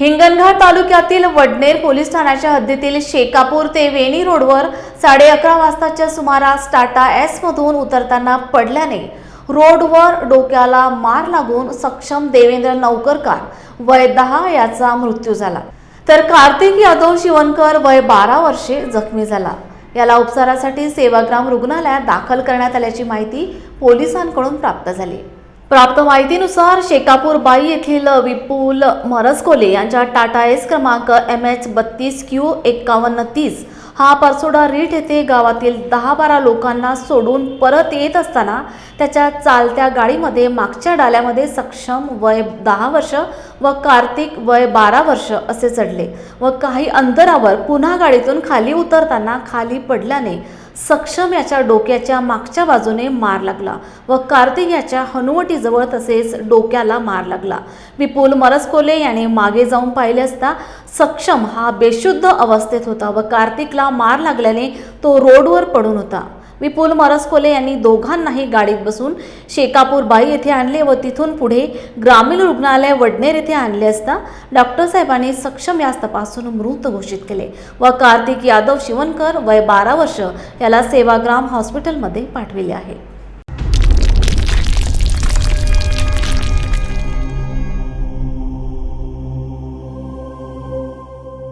हिंगणघाट तालुक्यातील वडनेर पोलीस ठाण्याच्या हद्दीतील शेकापूर ते वेणी रोडवर साडे अकरा वाजताच्या सुमारास टाटा एस मधून उतरताना पडल्याने रोडवर डोक्याला मार लागून सक्षम देवेंद्र नौकरकार वय दहा याचा मृत्यू झाला. तर कार्तिक यादव शिवणकर वय बारा वर्षे जखमी झाला. याला उपचारासाठी सेवाग्राम रुग्णालयात दाखल करण्यात आल्याची माहिती पोलिसांकडून प्राप्त झाली. प्राप्त माहितीनुसार शेकापूर बाई येथील विपुल मरसकोले यांच्या टाटा एस क्रमांक एम एच बत्तीस क्यू एक्कावन्न तीस हा परसोडा रीठ येथे गावातील दहा बारा लोकांना सोडून परत येत असताना त्याच्या चालत्या गाडीमध्ये मागच्या डाल्यामध्ये सक्षम वय दहा वर्ष व कार्तिक वय बारा वर्ष असे चढले व काही अंतरावर पुन्हा गाडीतून खाली उतरताना खाली पडल्याने सक्षम याच्या डोक्याच्या मागच्या बाजूने मार लागला व कार्तिक याच्या हनुवटीजवळ तसेच डोक्याला मार लागला. विपुल मरसकोले याने मागे जाऊन पाहिले असता सक्षम हा बेशुद्ध अवस्थेत होता व कार्तिकला मार लागल्याने तो रोडवर पडून होता. विपुल मरसकोले यांनी दोघांनाही गाडीत बसून शेकापूर बाई येथे आणले व तिथून पुढे ग्रामीण रुग्णालय वडनेर येथे आणले असता डॉक्टर साहेबांनी सक्षम यास तपासून मृत घोषित केले व कार्तिक यादव शिवणकर वय बारा वर्ष याला सेवाग्राम हॉस्पिटलमध्ये पाठविले आहे.